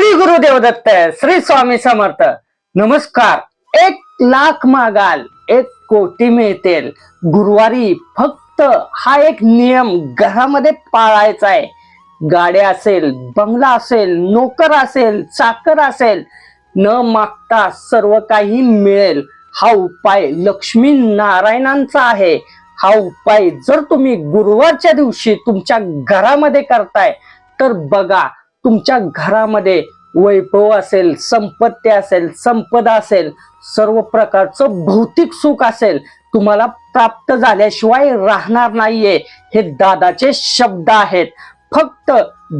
श्री गुरुदेव दत्त श्री स्वामी समर्थ. नमस्कार. एक लाख मागाल एक कोटी मिळतील. गुरुवारी फक्त हा एक नियम घरामध्ये पाळायचा आहे. गाड्या असेल बंगला असेल नोकर असेल चाकर असेल न मागता सर्व काही मिळेल. हा उपाय लक्ष्मी नारायणांचा आहे. हा उपाय जर तुम्ही गुरुवारच्या दिवशी तुमच्या घरामध्ये करताय तर बघा तुमच्या घरामध्ये वैभव असेल संपत्ती असेल संपदा असेल सर्व प्रकारचं भौतिक सुख असेल तुम्हाला प्राप्त झाल्याशिवाय राहणार नाहीये. हे दादाचे शब्द आहेत. फक्त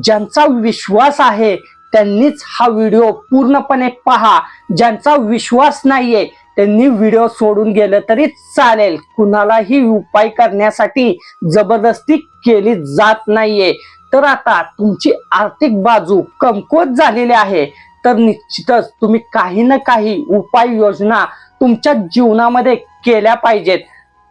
ज्यांचा विश्वास आहे त्यांनीच हा व्हिडिओ पूर्णपणे पहा. ज्यांचा विश्वास नाहीये त्यांनी व्हिडिओ सोडून गेलं तरी चालेल. कुणालाही उपाय करण्यासाठी जबरदस्ती केली जात नाहीये. तर आता तुमची आर्थिक बाजू कमकुवत झालेली आहे. तर निश्चितच तुम्ही काही ना काही उपाययोजना तुमच्या जीवनामध्ये केल्या पाहिजेत.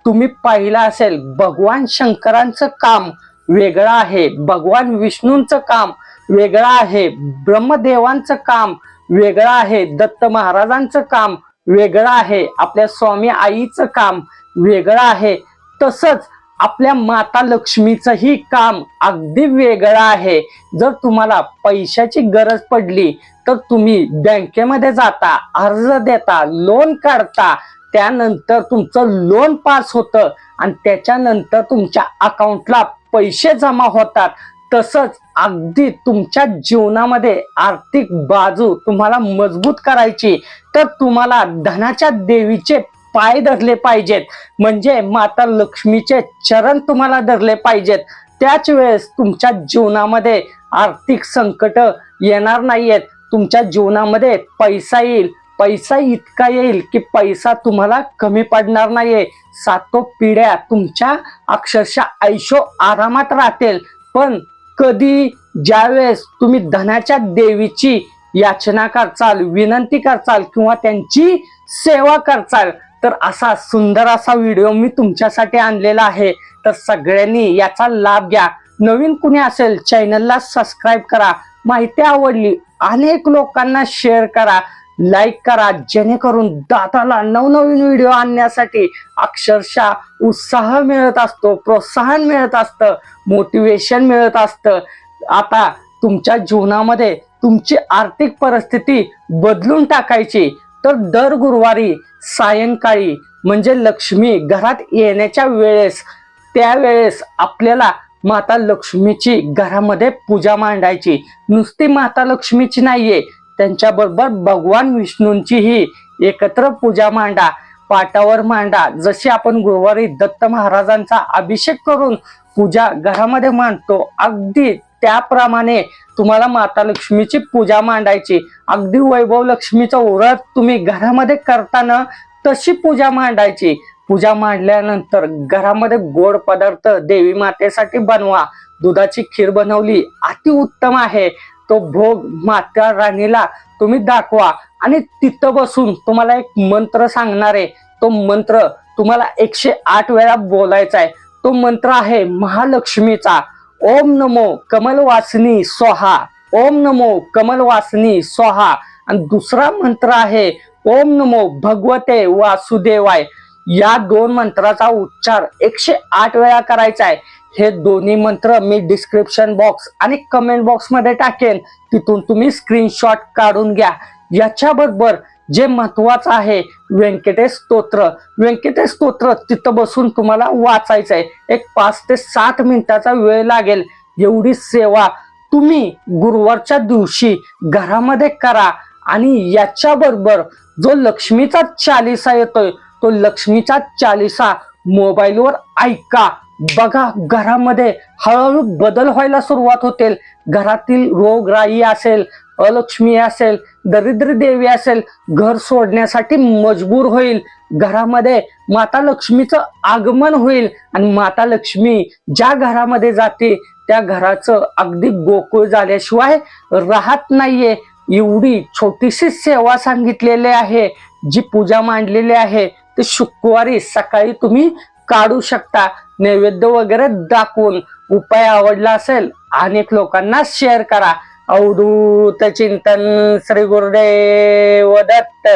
तुम्ही पाहिलं असेल भगवान शंकरांचं काम वेगळं आहे भगवान विष्णूंचं काम वेगळं आहे ब्रह्मदेवांचं काम वेगळं आहे दत्त महाराजांचं काम वेगळं आहे. आपल्या स्वामी आईचं काम वेगळं आहे. तसंच आपल्या माता लक्ष्मीचंही काम अगदी वेगळं आहे. जर तुम्हाला पैशाची गरज पडली तर तुम्ही बँकेमध्ये जाता अर्ज देता लोन काढता. त्यानंतर तुमचं लोन पास होतं आणि त्याच्यानंतर तुमच्या अकाउंटला पैसे जमा होतात. तसंच अगदी तुमच्या जीवनामध्ये आर्थिक बाजू तुम्हाला मजबूत करायची तर तुम्हाला धनाच्या देवीचे पाय धरले पाहिजेत. म्हणजे माता लक्ष्मीचे चरण तुम्हाला धरले पाहिजेत. त्याच वेळेस तुमच्या जीवनामध्ये आर्थिक संकट येणार नाहीयेत. तुमच्या जीवनामध्ये पैसा येईल. पैसा इतका येईल की पैसा तुम्हाला कमी पडणार नाहीये. सातो पिढ्या तुमच्या अक्षरशः आयुष्य आरामात राहतील. पण कधी ज्यावेळेस तुम्ही धनाच्या देवीची याचना करचाल विनंती करचाल किंवा त्यांची सेवा करचाल तर असा सुंदर असा व्हिडिओ मी तुमच्यासाठी आणलेला आहे. तर सगळ्यांनी याचा लाभ घ्या. नवीन कुणी असेल चॅनलला सबस्क्राईब करा. माहिती आवडली अनेक लोकांना शेअर करा. लाईक करा जेणेकरून दाताला नवनवीन व्हिडिओ आणण्यासाठी अक्षरशः उत्साह मिळत असतो प्रोत्साहन मिळत असतं मोटिवेशन मिळत असतं. आता तुमच्या जीवनामध्ये तुमची आर्थिक परिस्थिती बदलून टाकायची. तर दर गुरुवारी सायंकाळी म्हणजे लक्ष्मी घरात येण्याच्या वेळेस त्यावेळेस आपल्याला माता लक्ष्मीची घरामध्ये पूजा मांडायची. नुसती माता लक्ष्मीची नाहीये त्यांच्याबरोबर भगवान विष्णूंचीही एकत्र पूजा मांडा पाटावर मांडा. जशी आपण गुरुवारी दत्त महाराजांचा अभिषेक करून पूजा घरामध्ये मांडतो अगदी त्याप्रमाणे तुम्हाला माता लक्ष्मीची पूजा मांडायची. अगदी वैभव लक्ष्मीचं व्रत तुम्ही घरामध्ये करताना तशी पूजा मांडायची. पूजा मांडल्यानंतर घरामध्ये गोड पदार्थ देवी मातेसाठी बनवा. दुधाची खीर बनवली अति उत्तम आहे. तो भोग माता राणीला तुम्ही दाखवा. आणि तिथं बसून तुम्हाला एक मंत्र सांगणार आहे. तो मंत्र तुम्हाला एकशे आठ वेळा बोलायचा आहे. तो मंत्र आहे महालक्ष्मीचा. ओम नमो कमलवासिनी स्वहा. ओम नमो कमलवासिनी स्वहा. आणि दुसरा मंत्र आहे ओम नमो भगवते वासुदेवाय. या दोन मंत्राचा उच्चार एकशे आठ वेळा करायचा आहे. हे दोन्ही मंत्र मी डिस्क्रिप्शन बॉक्स आणि कमेंट बॉक्समध्ये टाकेन तिथून तुम्ही स्क्रीनशॉट काढून घ्या. याच्याबरोबर जे महत्वाचं आहे व्यंकटेश स्तोत्र. व्यंकटेश स्तोत्र तिथं बसून तुम्हाला वाचायचं आहे. एक पाच ते सात मिनिटाचा वेळ लागेल. एवढी सेवा तुम्ही गुरुवारच्या दिवशी घरामध्ये करा आणि याच्याबरोबर जो लक्ष्मीचा चालिसा येतोय तो लक्ष्मीचा चालिसा मोबाईलवर ऐका. बघा घरामध्ये हळूहळू बदल व्हायला सुरुवात होते घरातील रोगराई असेल अलक्ष्मी असेल दरिद्र देवी असेल घर सोडण्यासाठी मजबूर होईल. घरामध्ये माता लक्ष्मीचं आगमन होईल आणि माता लक्ष्मी ज्या घरामध्ये जाते त्या घराचं अगदी गोकुळ झाल्याशिवाय राहत नाहीये. एवढी छोटीशी सेवा सांगितलेली आहे जी पूजा मांडलेली आहे ते शुक्रवारी सकाळी तुम्ही काढू शकता. नैवेद्य वगैरे दाखवून उपाय आवडला असेल अनेक लोकांना शेअर करा. अवधूत चिंतन श्री गुरुदेव दत्त.